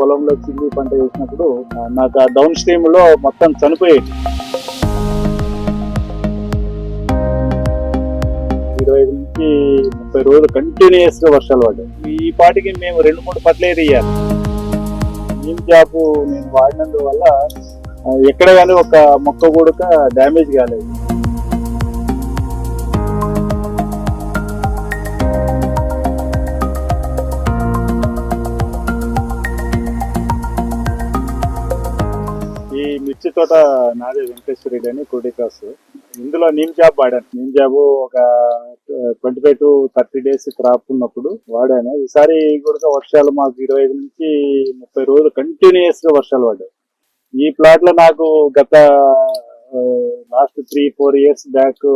పొలంలో చిల్లి పంట వేసినప్పుడు నాకు ఆ డౌన్ స్ట్రీమ్లో మొత్తం చనిపోయేది. ఇరవై ఐదు నుంచి ముప్పై రోజులు కంటిన్యూస్గా వర్షాలు పడ్డాయి. ఈ పాటికి మేము రెండు మూడు పట్లేరు వేయాలి ఈ జాబ్ నేను వాడినందువల్ల వల్ల ఎక్కడ కానీ ఒక మొక్క కూడక డ్యామేజ్ కాలేదు. ఈ మిర్చి తోట నాదే వెంకటేశ్వర రెడ్డి అని కోటికాస్ ఇందులో నీమ్ జాబ్ వాడాను. నీమ్ జాబ్ ఒక twenty five to thirty days crop ఉన్నప్పుడు వాడాను. ఈసారి కూడా వర్షాలు మాకు ఇరవై ఐదు నుంచి ముప్పై రోజులు కంటిన్యూస్గా వర్షాలు పడ్డాయి. ఈ ప్లాట్లో నాకు గత last three four years back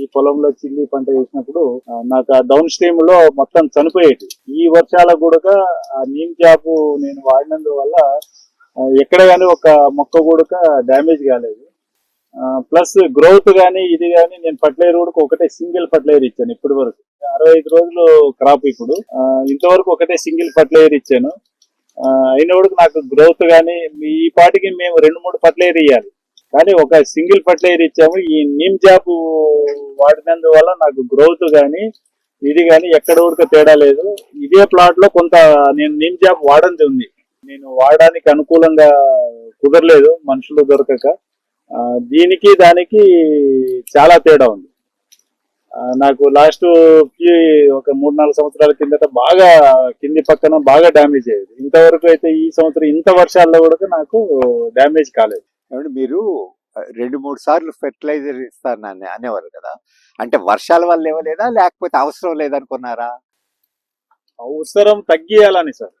ఈ పొలంలో చిల్లి పంట వేసినప్పుడు నాకు ఆ డౌన్ స్ట్రీమ్లో మొత్తం చనిపోయేది ఈ వర్షాల కూడా ఆ నీమ్ జాబ్ నేను వాడినందువల్ల వల్ల ఎక్కడ కానీ ఒక మొక్క కూడా డ్యామేజ్ కాలేదు. ప్లస్ గ్రోత్ కానీ ఇది కానీ నేను ఫర్టిలైజర్ కూడా ఒకటే సింగిల్ ఫర్టిలైజర్ ఇచ్చాను ఇప్పటి వరకు. అరవై ఐదు రోజులు క్రాప్ ఇప్పుడు. ఇంతవరకు ఒకటే సింగిల్ ఫర్టిలైజర్ ఇచ్చాను. అయిన అయినప్పుడు నాకు గ్రోత్ కానీ ఈ పాటికి మేము రెండు మూడు ఫర్టిలైజర్ ఇవ్వాలి కానీ ఒక సింగిల్ ఫర్టిలైజర్ ఇచ్చాము. ఈ నిమ్ జాబ్ వాడినందువల్ల నాకు గ్రోత్ కానీ ఇది కానీ ఎక్కడ కూడా తేడా లేదు. ఇదే ప్లాట్లో కొంత నేను నిమ్ జాబ్ వాడంది ఉంది. నేను వాడడానికి అనుకూలంగా కుదరలేదు మనుషులు దొరకక. దీనికి దానికి చాలా తేడా ఉంది. నాకు లాస్ట్ ఒక మూడు నాలుగు సంవత్సరాల కిందట బాగా కింది పక్కన బాగా డ్యామేజ్ అయ్యేది. ఇంతవరకు అయితే ఈ సంవత్సరం ఇంత వర్షాల్లో కూడా నాకు డ్యామేజ్ కాలేదు. మీరు రెండు మూడు సార్లు ఫెర్టిలైజర్ ఇస్తాను అని అనేవారు కదా. అంటే వర్షాల వల్ల ఇవ్వలేదా లేకపోతే అవసరం లేదనుకున్నారా? అవసరం తగ్గియాలని సార్.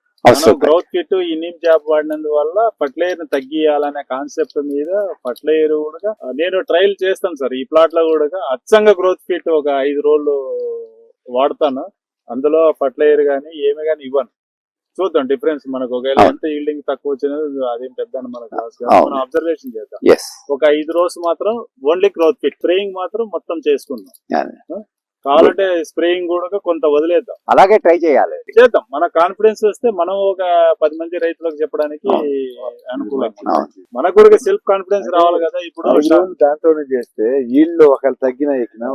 గ్రోత్ కిట్ ఈ నీమ్ జాబ్ వాడినందువల్ల ఫర్టిలైజర్ తగ్గియాలనే కాన్సెప్ట్ మీద ఫర్టిలైజర్ కూడా నేను ట్రయల్ చేస్తాను సార్. ఈ ప్లాట్లో కూడా అచ్చంగా గ్రోత్ కిట్ ఒక ఐదు రోజులు వాడతాను. అందులో ఫర్టిలైజర్ గానీ ఏమి గానీ ఇవ్వను. చూద్దాం డిఫరెన్స్. మనకు ఒకవేళ. ఎంత ఈల్డింగ్ తక్కువ వచ్చినది అదేం పెద్ద మనకు. మనం అబ్జర్వేషన్ చేద్దాం. ఒక ఐదు రోజులు మాత్రం ఓన్లీ గ్రోత్ కిట్ స్ప్రేయింగ్ మాత్రం మొత్తం చేసుకుందాం. కావాలంటే స్ప్రేయింగ్ కూడా కొంత వదిలేద్దాం. అలాగే ట్రై చేయాలి. చేద్దాం. మన కాన్ఫిడెన్స్ వస్తే మనం ఒక పది మంది రైతులకు చెప్పడానికి అనుకూలం. మనకు కూడా సెల్ఫ్ కాన్ఫిడెన్స్ రావాలి కదా ఇప్పుడు. దాంట్లోనే చేస్తే ఈళ్ళు ఒకవేళ తగ్గిన ఎక్కిన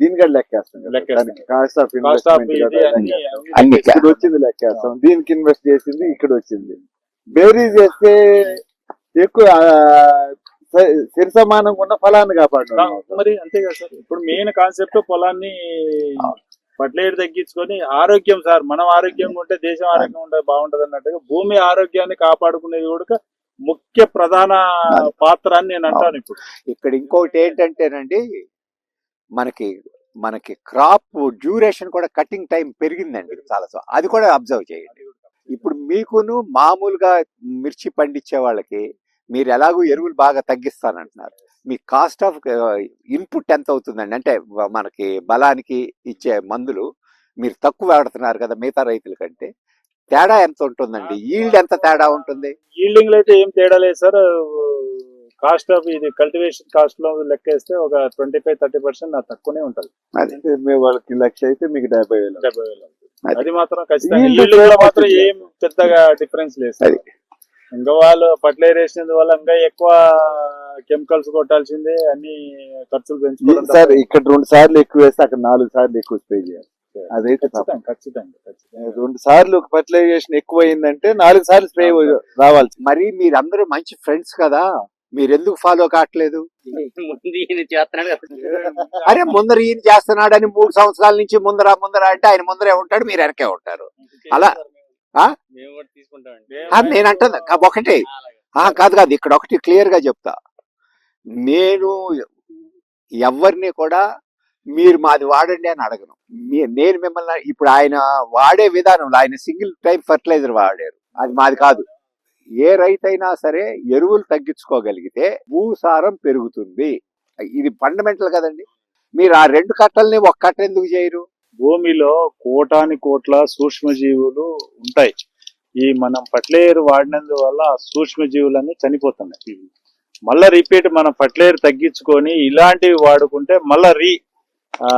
దీని కూడా లెక్కేస్తాం. కాస్ట్ ఆఫ్ ఇన్వెస్ట్మెంట్ ఇక్కడ వచ్చింది లెక్కేస్తాం. దీనికి ఇన్వెస్ట్ చేసింది ఇక్కడ వచ్చింది. బేరీ చేస్తే ఎక్కువ ఆ, స- సరి సమానంగా ఉన్న ఫలాన్ని కాపాడు. మరి అంతే కదా సార్. ఇప్పుడు మెయిన్ కాన్సెప్ట్ పొలాన్ని ఫర్టిలైజర్ తగ్గించుకొని ఆరోగ్యం సార్ మనం ఆరోగ్యంగా ఉంటే దేశం ఆరోగ్యంగా ఉంటే బాగుంటది అన్నట్టుగా భూమి ఆరోగ్యాన్ని కాపాడుకునేది కూడా ముఖ్య ప్రధాన పాత్ర అని నేను అంటాను ఇప్పుడు. ఇక్కడ ఇంకొకటి ఏంటంటేనండి మనకి మనకి క్రాప్ డ్యూరేషన్ కూడా కటింగ్ టైం పెరిగిందండి చాలా అది కూడా అబ్జర్వ్ చేయండి. ఇప్పుడు మీకును మామూలుగా మిర్చి పండించే వాళ్ళకి మీరు ఎలాగో ఎరువులు బాగా తగ్గిస్తానంటున్నారు. మీ కాస్ట్ ఆఫ్ ఇన్పుట్ ఎంత అవుతుందండి? అంటే మనకి బలానికి ఇచ్చే మందులు మీరు తక్కువ వాడుతున్నారు కదా మిగతా రైతుల కంటే తేడా ఎంత ఉంటుందండి? ఈల్డ్ ఎంత తేడా ఉంటుంది? ఈల్డింగ్లో అయితే ఏం తేడా లేదు సార్. కాస్ట్ ఆఫ్ ఇది కల్టివేషన్ కాస్ట్లో లెక్కేస్తే ఒక ట్వంటీ ఫైవ్ థర్టీ పర్సెంట్ నాకు తక్కువనే ఉంటది. అది. వాళ్ళకి లక్ష అయితే మీకు డెబ్బై వేలు. డెబ్బై వేలు. అది. మాత్రం ఖచ్చితంగా లో కూడా మాత్రం. ఏం పెద్దగా డిఫరెన్స్ లేదు సార్. ఇంకా వాళ్ళు ఫర్టిలైజర్ వేసినందు వల్ల ఇంకా ఎక్కువ కెమికల్స్ కొట్టాల్సిందే అన్ని ఖర్చులు పెంచుకోవడం సార్. ఇక్కడ రెండు సార్లు ఎక్కువ వేస్తే అక్కడ నాలుగు సార్లు ఎక్కువ స్ప్రే చేయాలి. అదైతే రెండు సార్లు ఫర్టిలైజేషన్ ఎక్కువ అయిందంటే నాలుగు సార్లు స్ప్రే రావాలి మరి మీరందరూ మంచి ఫ్రెండ్స్ కదా. మీరు ఎందుకు ఫాలో కావట్లేదు చేస్తున్నాడు. అరే ముందర ఈయన చేస్తున్నాడని మూడు సంవత్సరాల నుంచి ముందర ముందర అంటే ఆయన ముందరే ఉంటాడు మీరు వెనకే ఉంటారు. అలా నేను అంటున్నా ఒకటే. ఆ, కాదు కాదు. ఇక్కడ ఒకటి క్లియర్గా చెప్తా. నేను ఎవరిని కూడా మీరు మాది వాడండి అని అడగను. నేను మిమ్మల్ని ఇప్పుడు ఆయన వాడే విధానంలో ఆయన సింగిల్ టైం ఫర్టిలైజర్ వాడారు. అది మాది కాదు. ఏ రైతైనా సరే ఎరువులు తగ్గించుకోగలిగితే భూసారం పెరుగుతుంది. ఇది ఫండమెంటల్ కదండి. మీరు ఆ రెండు కట్టల్ని ఒక కట్ట ఎందుకు చేయరు? భూమిలో కోటాని కోట్ల సూక్ష్మజీవులు ఉంటాయి. ఈ మనం ఫర్టిలైజర్ వాడినందువల్ల ఆ సూక్ష్మజీవులన్నీ చనిపోతున్నాయి. మళ్ళా రిపీట్ మనం ఫర్టిలైజర్ తగ్గించుకొని ఇలాంటివి వాడుకుంటే మళ్ళా రీ ఆ,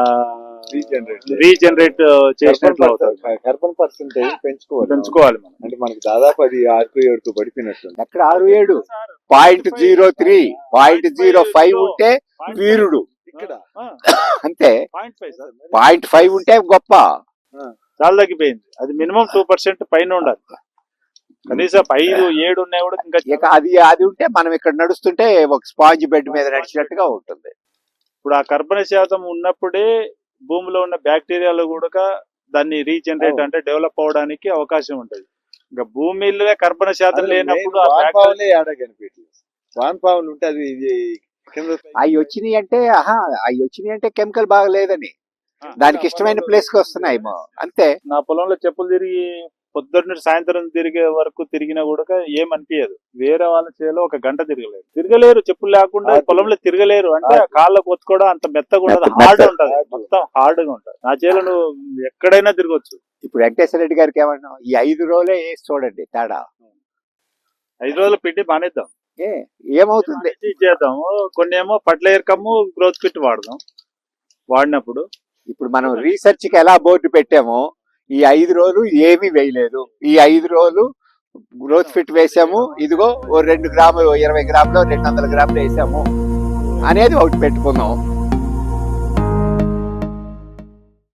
రీజనరేట్ రీజనరేట్ చేసినట్లు అవుతుంది కార్బన్ పర్సెంటేజ్ పెంచుకోవాలి. పెంచుకోవాలి మనం. అంటే మనకి దాదాపు అది ఆరుకు ఏడుకు పడిపోయినట్టుంది ఎక్కడ ఆరు ఏడు? Point zero three point zero five ఉంటే వీరుడు. ఇక్కడ. అంతే. పాయింట్ ఫైవ్ ఉంటే గొప్ప. చాలా తగ్గిపోయింది. అది మినిమం టూ పర్సెంట్ పైన ఉండాలి. కనీసం ఐదు ఏడు ఉన్నాయి కూడా ఇంకా ఇక అది అది ఉంటే మనం ఇక్కడ నడుస్తుంటే ఒక స్పాంజ్ బెడ్ మీద నడిచినట్టుగా ఉంటుంది. ఇప్పుడు ఆ కర్బన శాతం ఉన్నప్పుడే భూమిలో ఉన్న బ్యాక్టీరియాలు కూడా దాన్ని రీజనరేట్. అంటే డెవలప్ అవడానికి అవకాశం ఉంటది. ఇంకా భూమిలో కర్బన శాతం లేనప్పుడు మెయిన్ ఆ వాన్ bacteria- పావులే ఆడ కనిపించలేదు ఉంటే అది అవి వచ్చినాయి అంటే ఆహా అవి వచ్చినాయి అంటే కెమికల్ బాగలేదని దానికి ఇష్టమైన ప్లేస్కి వస్తున్నాయి. అంతే. నా పొలంలో చెప్పులు తిరిగి పొద్దున్న సాయంత్రం తిరిగే వరకు తిరిగినా కూడా ఏం అనిపించదు వేరే వాళ్ళ చేలో ఒక గంట తిరగలేరు. తిరగలేరు చెప్పులు లేకుండా పొలంలో తిరగలేరు. అంటే కాళ్ళ కొత్తుకోవడం అంత మెత్తగా ఉండదు. హార్డ్. ఉంటది. మొత్తం హార్డ్గా ఉంటది. నా చేలో నువ్వు ఎక్కడైనా తిరగొచ్చు. ఇప్పుడు వెంకటేశ్వర రెడ్డి గారికి ఏమన్నా ఈ ఐదు రోజులే వేసి చూడండి తేడా. ఐదు రోజులు పిండి మానేద్దాం. ఏమవుతుంది? ఇచ్చేద్దాం కొన్ని ఏమో పట్లేయర్ కమ్ము గ్రోత్ ఫిట్ వాడదాం. వాడినప్పుడు. ఇప్పుడు మనం రీసెర్చ్కి ఎలా బోర్డు పెట్టామో ఈ ఐదు రోజులు ఏమీ వేయలేదు. ఈ ఐదు రోజులు గ్రోత్ ఫిట్ వేసాము. ఇదిగో ఓ రెండు గ్రాములు ఇరవై గ్రాములు రెండు వందల గ్రాములు వేసాము. అనేది ఒకటి పెట్టుకున్నాం.